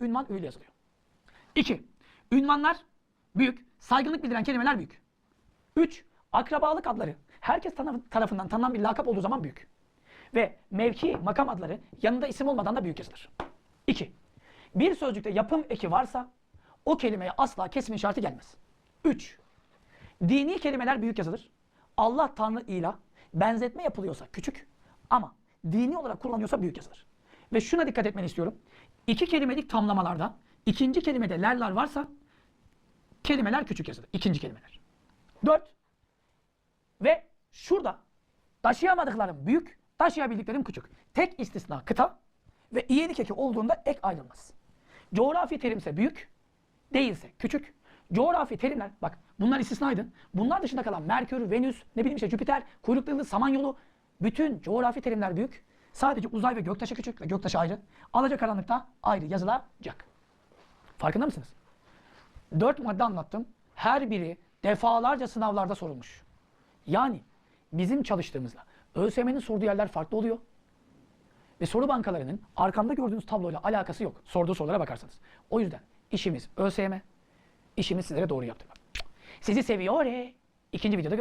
ünvan öyle yazılıyor. 2. Ünvanlar büyük, saygınlık bildiren kelimeler büyük. 3. Akrabalık adları herkes tarafından tanınan bir lakap olduğu zaman büyük. Ve mevki, makam adları yanında isim olmadan da büyük yazılır. 2. Bir sözcükte yapım eki varsa o kelimeye asla kesim işareti gelmez. 3. Dini kelimeler büyük yazılır. Allah Tanrı ile benzetme yapılıyorsa küçük ama dini olarak kullanıyorsa büyük yazılır. Ve şuna dikkat etmeni istiyorum. İki kelimelik tamlamalarda ikinci kelimede lerler varsa kelimeler küçük yazılır. İkinci kelimeler. 4. Ve şurada taşıyamadıklarım büyük, taşıyabildiklerim küçük. Tek istisna kıta ve iyilik eki olduğunda ek ayrılmaz. Coğrafi terimse büyük, değilse küçük. Coğrafi terimler, bak bunlar istisnaydı. Bunlar dışında kalan Merkür, Venüs, ne bileyim işte Jüpiter, kuyruklu yıldız, Samanyolu. Bütün coğrafi terimler büyük. Sadece uzay ve göktaşı küçük ve göktaşı ayrı. Alacakaranlıkta ayrı yazılacak. Farkında mısınız? Dört madde anlattım. Her biri defalarca sınavlarda sorulmuş. Yani bizim çalıştığımızda ÖSYM'nin sorduğu yerler farklı oluyor. Ve soru bankalarının arkamda gördüğünüz tabloyla alakası yok. Sorduğu sorulara bakarsanız. O yüzden işimiz ÖSYM, işimiz sizlere doğru yaptırmak. Sizi seviyor. İkinci videoda